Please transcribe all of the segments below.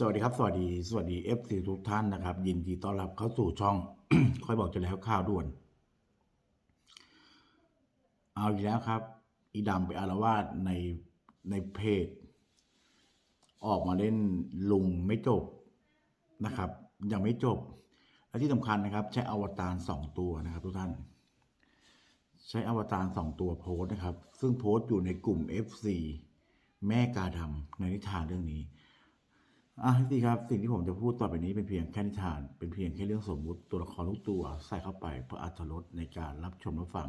สวัสดีครับ สวัสดีสวัสดี FC ทุกท่านนะครับ ยินดีต้อนรับเข้าสู่ช่อง ค่อยบอกจะแล้วข่าวด่วน เอาอีกแล้วครับ อีดำไปอารวาสในในเพจ ออกมาเล่นลุงไม่จบนะครับ ยังไม่จบ และที่สำคัญนะครับ ใช้อวตารสองตัวนะครับ ทุกท่าน ใช้อวตารสองตัวโพสต์นะครับ ซึ่งโพสต์อยู่ในกลุ่ม FC แม่กาดำในนิทานเรื่องนี้ อะพี่ครับสิ่งที่ผมจะพูดต่อไปนี้เป็นเพียงแค่นิทาน เป็นเพียงแค่เรื่องสมมุติตัวละครทุกตัวใส่เข้าไปเพื่ออัตรสในการรับชมรับฟัง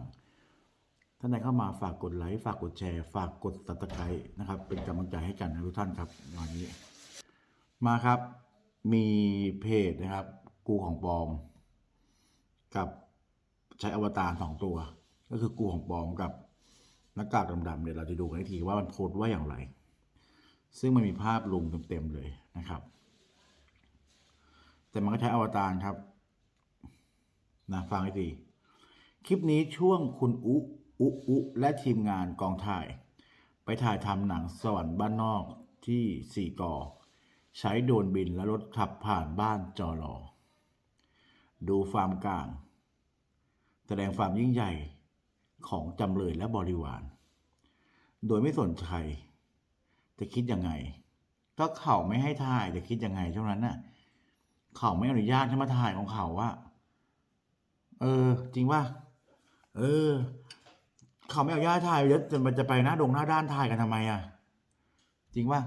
ท่านใดเข้ามาฝากกดไลค์ฝากกดแชร์ ฝากกดตับตะไคร้นะครับ เป็นกำลังใจให้กันนะทุกท่านครับวันนี้ มาครับ มีเพจนะครับ กูของปลอม กับใช้อวตารสองตัว ก็คือกูของปลอมกับหน้ากากดำๆเดี๋ยวเราจะดูกันอีกทีว่ามันโพสต์ว่าอย่างไร ซึ่งมันมีภาพลุงเต็มๆเลยนะครับ แต่มันก็ใช้อวตารครับนะฟังให้ดี คลิปนี้ช่วงคุณอุอุอุและทีมงานกองถ่าย ไปถ่ายทำหนังสวรรค์บ้านนอกที่สี่กอใช้โดรนบินและรถขับผ่านบ้านจอรอดูฟาร์มกลาง แสดงความยิ่งใหญ่ของจำเลยและบริวาร โดยไม่สนใจ จะคิดยังไง ก็เขาไม่ให้ถ่ายจะคิดยังไงเท่านั้นน่ะ เขาไม่อนุญาตให้มาถ่ายของเขาว่า เออ จริงว่าเออ เขาไม่อนุญาตถ่ายเดี๋ยวจะมันจะไปหน้าดงหน้าด้านถ่ายกันทำไมอะ จริงว่า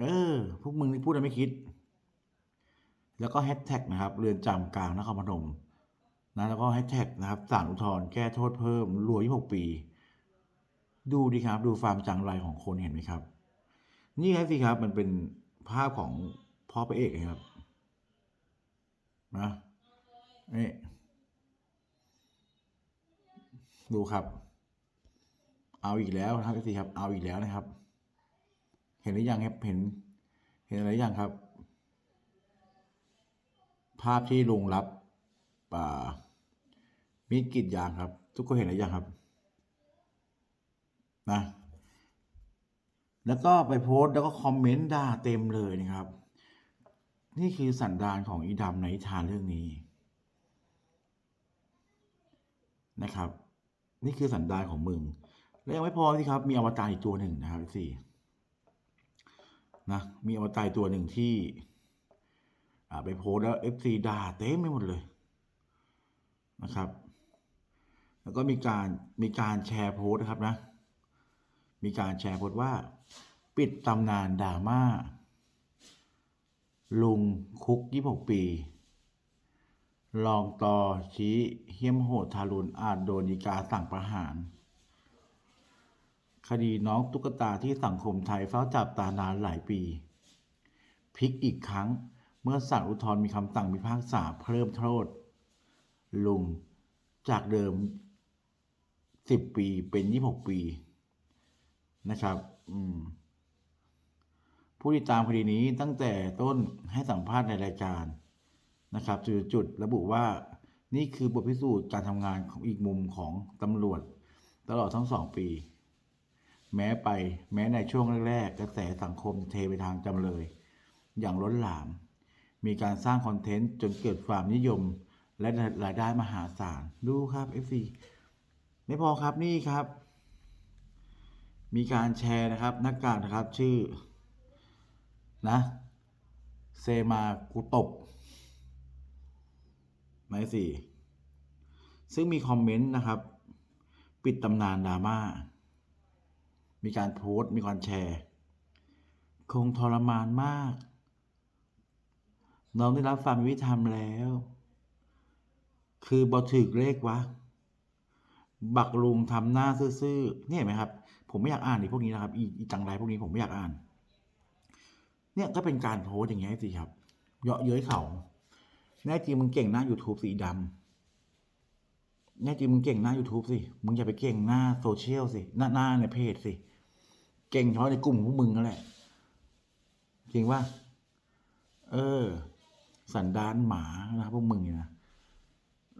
เออ พวกมึงนี่พูดอะไรไม่คิด แล้วก็แฮชแท็กนะครับ เรือนจำกลางนครพนมนะแล้วก็แฮชแท็กนะครับศาลอุทธรณ์แก้โทษเพิ่มรวม26ปี ดูดิครับ ดูฟาร์มจังไรของคนเห็นไหมครับ นี่ครับสิครับมันเป็นภาพของพ่อพระเอกครับนะนี่ดูครับ เอาอีกแล้วครับสิครับ เอาอีกแล้วนะครับ เห็นหรือยังครับเห็น เห็นอะไรยังครับ ภาพที่ลุงรับป่ามีกรีดยางครับ ทุกคนเห็นหรือยังครับ นะแล้วก็ไปโพสต์แล้วก็คอมเมนต์ด่าเต็มเลยนะครับ นี่คือสันดานของอีดำในทานเรื่องนี้นะครับ นี่คือสันดานของมึง แล้วยังไม่พอสิครับ มีอวตารอีกตัวหนึ่งนะครับสี่นะมีอวตารตัวหนึ่งที่ไปโพสแล้วเอฟซีด่าเต็มไปหมดเลยนะครับ แล้วก็มีการมีการแชร์โพสนะครับนะ มีการแชร์โพสต์ว่า ปิดตำนานดราม่า ลุงคุก 26 ปี ลองต่อชี้เหี้ยมโหดทารุณอาจโดนดีกาสั่งประหาร คดีน้องตุ๊กตาที่สังคมไทยเฝ้าจับตานานหลายปีพลิกอีกครั้งเมื่อศาลอุทธรณ์มีคำสั่งพิพากษาเพิ่มโทษ ลุงจากเดิม 10 ปีเป็น 26 ปี นะครับ อืมผู้ติดตามคดีนี้ตั้งแต่ต้นให้สัมภาษณ์ในรายการนะครับจุดจุดระบุว่านี่คือบทพิสูจน์การทำงานของอีกมุมของตำรวจ ตลอดทั้งสองปี แม้ไปแม้ในช่วงแรกๆ กระแสสังคมเทไปทางจำเลย อย่างล้นหลาม มีการสร้างคอนเทนต์จนเกิดความนิยม และรายได้มหาศาล ดูครับ FC ไม่พอครับนี่ครับ มีการแชร์นะครับน้ากากนะครับชื่อนะเซมากุตบหมายสี่ซึ่งมีคอมเมนต์นะครับ ปิดตำนานดราม่า มีการโพสต์ มีการแชร์ คงทรมานมาก น้องได้รับความยุติธรรมแล้ว คือบอถึกเลขวะ บักลุงทำหน้าซื่อๆเนี่ยเห็นไหมครับ ผมไม่อยากอ่านอีพวกนี้นะครับอีจังไรพวกนี้ผมไม่อยากอ่าน เนี่ยก็เป็นการโพสอย่างเงี้ยสิครับเยาะเย้ยเขาแน่จริงมึงเก่งหน้า YouTube สีดำแน่จริงมึงเก่งหน้า YouTube สิมึงอย่าไปเก่งหน้าโซเชียลสิหน้าหน้าในเพจสิเก่งเฉพาะในกลุ่มพวกมึงนั่นแหละจริงว่า เออ สันดานหมานะครับพวกมึงเนี่ยนะ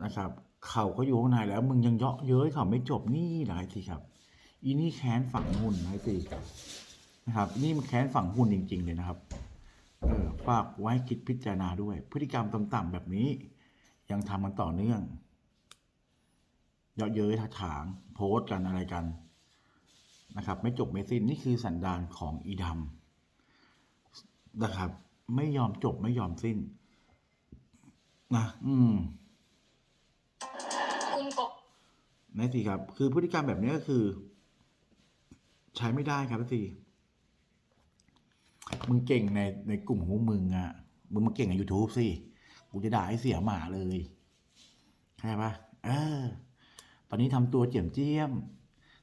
นะครับ เขาเขาอยู่ข้างในแล้ว มึงยังเยาะเย้ยเขาไม่จบนี่หลายทีครับ อีนี่แค้นฝังหุ่นหลายทีนะครับนี่มันแค้นฝังหุ่นจริง ๆ เลยนะครับเออฝากไว้คิดพิจารณาด้วย พฤติกรรมต่ำๆแบบนี้ ยังทำกันต่อเนื่องเยาะเย้ยทักถาง โพสต์กันอะไรกันนะครับ ไม่จบไม่สิ้นนี่คือสันดานของอีดำนะครับ ไม่ยอมจบไม่ยอมสิ้นนะอืมคุณกบนั่นสิครับ คือพฤติกรรมแบบนี้ก็คือ ใช้ไม่ได้ครับพี่มึงเก่งในในกลุ่มของมึงอะมึงมาเก่งใน YouTube สิ กูจะด่าให้เสียหมาเลยใช่ปะเออ ตอนนี้ทำตัวเจียมเจียม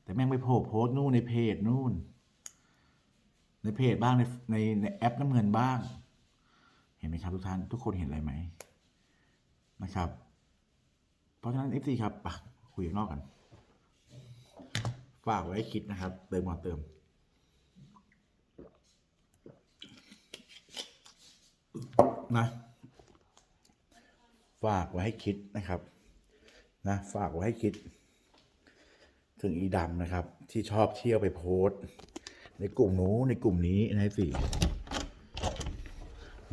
แต่แม่งไปโผล่โพสต์นู่นในเพจนู่น ในเพจบ้างในในในแอปน้ำเงินบ้าง เห็นไหมครับทุกท่าน ทุกคนเห็นอะไรไหมนะครับ เพราะฉะนั้น FC ครับปะคุยข้างนอกกัน ฝากไว้คิดนะครับ เติมก่อนเติม นะฝากไว้ให้คิดนะครับ นะฝากไว้ให้คิด ถึงอีดำนะครับ ที่ชอบเที่ยวไปโพสต์ในกลุ่มนู้ในกลุ่มนี้นะสิ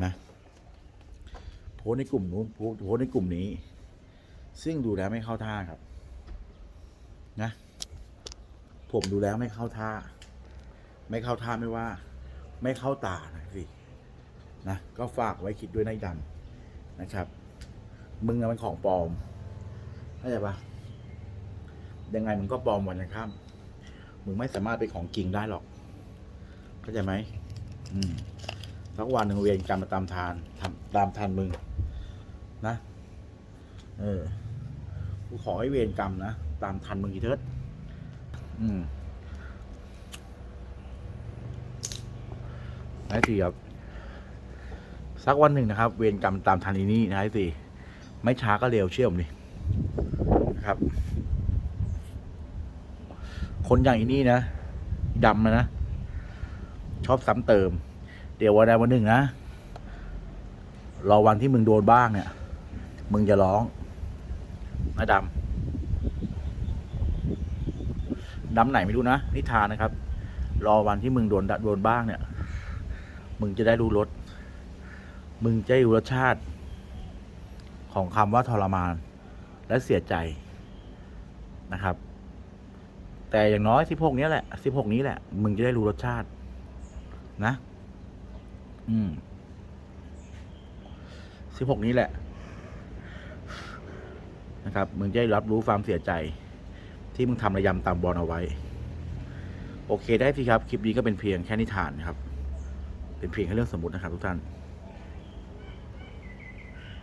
นะโพสในกลุ่มนู้นโพสในกลุ่มนี้ ซึ่งดูแล้วไม่เข้าท่าครับ นะ ผมดูแล้วไม่เข้าท่า ไม่เข้าท่าไม่ว่า ไม่เข้าตานะสินะก็ฝากไว้คิดด้วยนะไอ้ดำนะครับ มึงอะมันของปลอมเข้าใจปะยังไงมึงก็ปลอมวันยังข้ามมึงไม่สามารถเป็นของจริงได้หรอกเข้าใจไหมอืมสักวันหนึ่งเวียนกรรมมาตามทานทำตามทันมึง นะ เออกูขอให้เวรกรรมนะ ตามทันมึงอีเทิด อืมนายสี่ครับ สักวันหนึ่งนะครับ เวรกรรมตามทันอีนี่นายสี่ไม่ช้าก็เร็วเชื่อผมดินะครับ คนอย่างอีนี่นะดำนะนะ ชอบซ้ำเติม เดี๋ยววันใดวันหนึ่งนะ รอวันที่มึงโดนบ้างเนี่ย มึงจะร้องนะดำ ดำไหนไม่รู้นะนิทานนะครับ รอวันที่มึงโดนโดนบ้างเนี่ย มึงจะได้รู้รสมึงจะได้รู้รสชาติ ของคำว่าทรมานและเสียใจนะครับ แต่อย่างน้อยสิบหกนี้แหละสิบหกนี้แหละ มึงจะได้รู้รสชาติ นะ อืมสิบหกนี้แหละนะครับ มึงจะได้รับรู้ความเสียใจ ที่มึงทำระยำตามบอลเอาไว้ โอเคได้สิครับ คลิปนี้ก็เป็นเพียงแค่นิทานนะครับ เป็นเพียงแค่เรื่องสมมตินะครับทุกท่าน